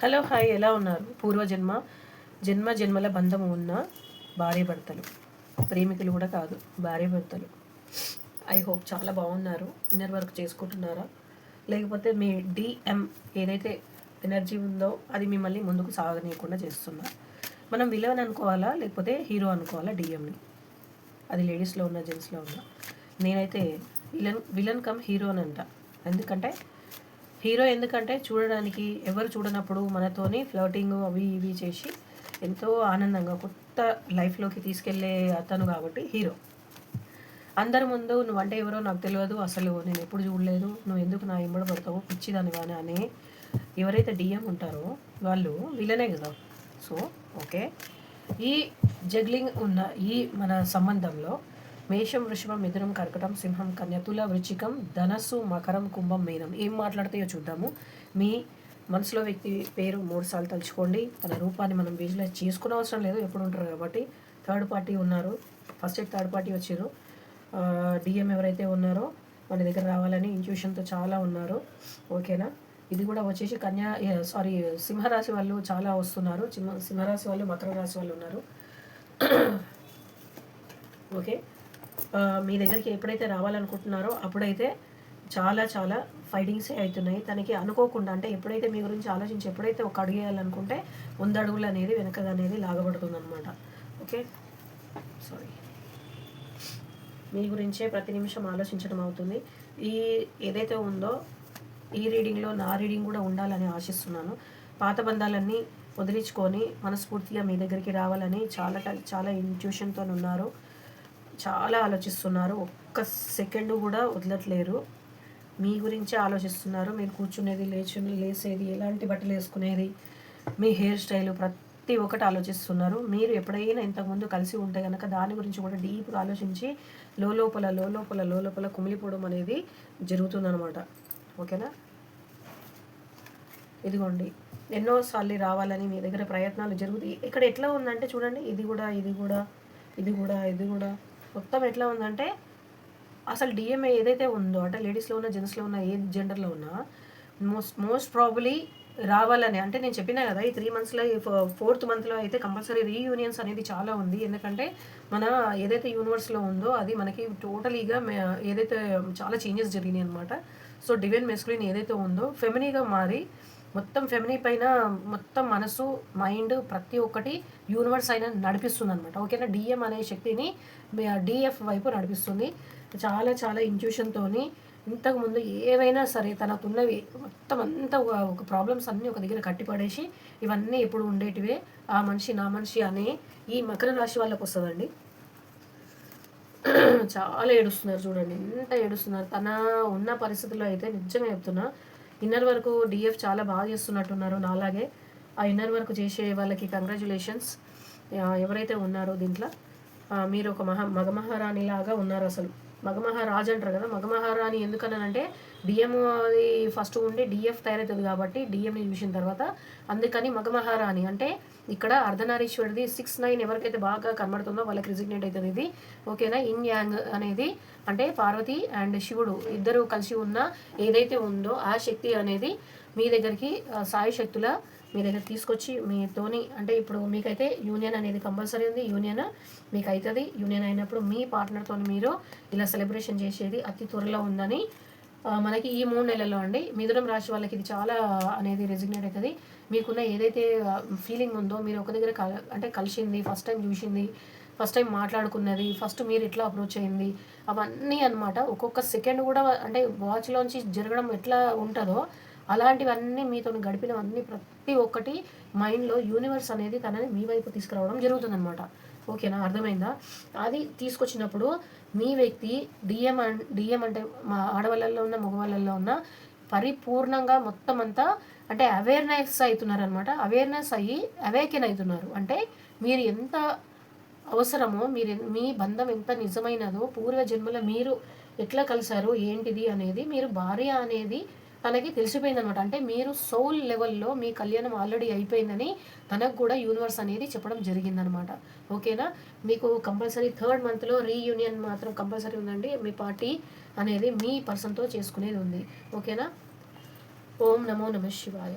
Hello hi ఎలా ఉన్నారు? పూర్వజన్మ జన్మ జన్మల బంధము ఉన్న భార్య భర్తలు ప్రేమికులు కూడా కాదు భార్య భర్తలు ఐ హోప్ చాలా బాగున్నారు. ఇన్నర్ వర్క్ చేసుకుంటున్నారా? లేకపోతే మీ డిఎం ఏదైతే ఎనర్జీ ఉందో అది మిమ్మల్ని ముందుకు సాగనీయకుండా చేస్తుందా మనం విలన్ అనుకోవాలా? లేకపోతే హీరో అనుకోవాలా? డిఎంని అది లేడీస్లో ఉన్న జెంట్స్లో ఉన్న. నేనైతే విలన్ విలన్ కమ్ హీరో అని అంట ఎందుకంటే హీరో ఎందుకంటే చూడడానికి ఎవరు చూడనప్పుడు మనతోని ఫ్లర్టింగ్ అవి ఇవి చేసి ఎంతో ఆనందంగా కొత్త లైఫ్లోకి తీసుకెళ్ళే అతను కాబట్టి హీరో. అందరి ముందు నువ్వంటే ఎవరో నాకు తెలియదు అసలు నేను ఎప్పుడు చూడలేదు నువ్వు ఎందుకు నా ఎంబడి పడతావు పిచ్చిదాని కానీ అని ఎవరైతే డిఎం ఉంటారో వాళ్ళు విలనే కదా. So okay. ఈ జగ్లింగ్ ఉన్న ఈ మన సంబంధంలో మేషం వృషభం మిథునం కర్కటం సింహం కన్య తుల వృచ్చికం ధనస్సు మకరం కుంభం మీనం. ఏం మాట్లాడితే చూద్దాము. మీ మనసులో వ్యక్తి పేరు మూడు సార్లు తలుచుకోండి. తన రూపాన్ని మనం విజువలైజ్ చేసుకునే అవసరం లేదు. ఎప్పుడు ఉంటారు కాబట్టి థర్డ్ పార్టీ ఉన్నారు. ఫస్ట్ ఎయిడ్ థర్డ్ పార్టీ వచ్చారు. డిఎం ఎవరైతే ఉన్నారో మన దగ్గర రావాలని ఇంట్యూషన్తో చాలా ఉన్నారు. ఓకేనా? ఇది కూడా వచ్చేసి కన్యా సారీ సింహరాశి వాళ్ళు చాలా వస్తున్నారు. సింహరాశి వాళ్ళు మకర రాశి వాళ్ళు ఉన్నారు. ఓకే? మీ దగ్గరికి ఎప్పుడైతే రావాలనుకుంటున్నారో అప్పుడైతే చాలా చాలా ఫైటింగ్స్ అవుతున్నాయి. తనకి అనుకోకుండా అంటే ఎప్పుడైతే మీ గురించి ఆలోచించి ఎప్పుడైతే ఒక అడుగు వేయాలనుకుంటే వంద అడుగులు అనేది వెనక అనేది లాగబడుతుంది అనమాట ఓకే? సారీ మీ గురించే ప్రతి నిమిషం ఆలోచించడం అవుతుంది. ఈ ఏదైతే ఉందో ఈ రీడింగ్లో నా రీడింగ్ కూడా ఉండాలని ఆశిస్తున్నాను. పాత బంధాలన్నీ వదిలించుకొని మనస్ఫూర్తిగా మీ దగ్గరికి రావాలని చాలా చాలా ఇంట్యూషన్తో ఉన్నారు చాలా ఆలోచిస్తున్నారు. ఒక్క సెకండ్ కూడా వదలట్లేరు. మీ గురించే ఆలోచిస్తున్నారు. మీరు కూర్చునేది లేచు లేసేది ఎలాంటి బట్టలు వేసుకునేది మీ హెయిర్ స్టైల్ ప్రతి ఒక్కటి ఆలోచిస్తున్నారు. మీరు ఎప్పుడైనా ఇంతకుముందు కలిసి ఉంటే కనుక దాని గురించి కూడా డీప్గా ఆలోచించి లోపల లోపల లోపల కుమిలిపోవడం అనేది జరుగుతుందనమాట ఓకేనా? ఇదిగోండి. ఎన్నోసార్లు రావాలని మీ దగ్గర ప్రయత్నాలు జరుగుతాయి. ఇక్కడ ఎట్లా ఉందంటే చూడండి. ఇది కూడా ఇది కూడా ఇది కూడా ఇది కూడా. మొత్తం ఎట్లా ఉందంటే అసలు డిఎంఏ ఏదైతే ఉందో అంటే లేడీస్లో ఉన్న జెంట్స్లో ఉన్న ఏ జెండర్లో ఉన్నా మోస్ట్ మోస్ట్ ప్రాబ్లీ రావాలని అంటే నేను చెప్పినా కదా ఈ త్రీ మంత్స్లో ఫోర్త్ మంత్లో అయితే కంపల్సరీ రీయూనియన్స్ అనేది చాలా ఉంది. ఎందుకంటే మన ఏదైతే యూనివర్స్లో ఉందో అది మనకి టోటలీగా ఏదైతే చాలా చేంజెస్ జరిగినాయి అనమాట సో డివైన్ మెస్కులిన్ ఏదైతే ఉందో ఫెమినీగా మారి మొత్తం ఫెమినీ పైన మొత్తం మనసు మైండ్ ప్రతి ఒక్కటి యూనివర్స్ అయినా నడిపిస్తుంది అనమాట ఓకేనా డిఎం అనే శక్తిని డిఎఫ్ వైపు నడిపిస్తుంది. చాలా చాలా ఇంట్యూషన్తో ఇంతకుముందు ఏవైనా సరే తనకున్నవి మొత్తం అంతా ఒక ప్రాబ్లమ్స్ అన్నీ ఒక దగ్గర కట్టిపడేసి ఇవన్నీ ఎప్పుడు ఉండేటివే. ఆ మనిషి నా మనిషి అని ఈ మకర రాశి వాళ్ళకు వస్తుందండి. చాలా ఏడుస్తున్నారు చూడండి. ఎంత ఏడుస్తున్నారు. తన ఉన్న పరిస్థితుల్లో అయితే నిజంగా చెప్తున్నా ఇన్నర్ వరకు డిఎఫ్ చాలా బాగా చేస్తున్నట్టున్నారు నాలాగే. ఆ ఇన్నర్ వర్క్ చేసే వాళ్ళకి కంగ్రాచులేషన్స్ ఎవరైతే ఉన్నారో దీంట్లో మీరు ఒక మహా మగమహారాణి లాగా ఉన్నారు అసలు. మగమహారాజు అంటారు కదా మగమహారాణి ఎందుకనంటే డిఎం అది ఫస్ట్ ఉండి డిఎఫ్ తయారవుతుంది కాబట్టి డిఎంని చూసిన తర్వాత అందుకని మగమహారాణి. అంటే ఇక్కడ అర్ధనారీశ్వరుడిది సిక్స్ నైన్ ఎవరికైతే బాగా కనబడుతుందో వాళ్ళకి రిజిగ్నేట్ అవుతుంది ఇది. ఓకేనా ఇన్ యాంగ్ అనేది అంటే పార్వతి అండ్ శివుడు ఇద్దరు కలిసి ఉన్న ఏదైతే ఉందో ఆ శక్తి అనేది మీ దగ్గరికి సాయి శక్తుల మీ దగ్గర తీసుకొచ్చి మీతోని అంటే ఇప్పుడు మీకైతే యూనియన్ అనేది కంపల్సరీ ఉంది. యూనియన్ మీకు అవుతుంది యూనియన్ అయినప్పుడు మీ పార్ట్నర్తో మీరు ఇలా సెలబ్రేషన్ చేసేది అతి త్వరలో ఉందని మనకి ఈ మూడు నెలల్లో అండి. మిథునం రాశి వాళ్ళకి ఇది చాలా అనేది రెజిగ్నేట్ అవుతుంది మీకున్న ఏదైతే ఫీలింగ్ ఉందో మీరు ఒక దగ్గర కల అంటే కలిసింది ఫస్ట్ టైం చూసింది ఫస్ట్ టైం మాట్లాడుకున్నది ఫస్ట్ మీరు ఎట్లా అప్రోచ్ అయింది అవన్నీ అనమాట ఒక్కొక్క సెకండ్ కూడా అంటే వాచ్లోంచి జరగడం ఎట్లా ఉంటుందో అలాంటివన్నీ మీతో గడిపినవన్నీ ప్రతి ఒక్కటి మైండ్లో యూనివర్స్ అనేది తనని మీ వైపు తీసుకురావడం జరుగుతుందనమాట ఓకేనా? అర్థమైందా? అది తీసుకొచ్చినప్పుడు మీ వ్యక్తి డిఎం డిఎం అంటే మా ఆడవాళ్ళల్లో ఉన్న మగవాళ్ళల్లో ఉన్న పరిపూర్ణంగా మొత్తం అంతా అంటే అవేర్నెస్ అవుతున్నారనమాట అవేర్నెస్ అయ్యి అవేకెన్ అవుతున్నారు అంటే మీరు ఎంత అవసరమో మీరు మీ బంధం ఎంత నిజమైనదో పూర్వ జన్మలో మీరు ఎట్లా కలిశారు ఏంటిది అనేది మీరు భార్య అనేది తనకి తెలిసిపోయిందనమాట. అంటే మీరు సోల్ లెవెల్లో మీ కళ్యాణం ఆల్రెడీ అయిపోయిందని తనకు కూడా యూనివర్స్ అనేది చెప్పడం జరిగిందనమాట. ఓకేనా? మీకు కంపల్సరీ థర్డ్ మంత్లో రీయూనియన్ మాత్రం కంపల్సరీ ఉందండి. మీ పార్టీ అనేది మీ పర్సన్తో చేసుకునేది ఉంది. ఓకేనా? ఓం నమో నమ శివాయ.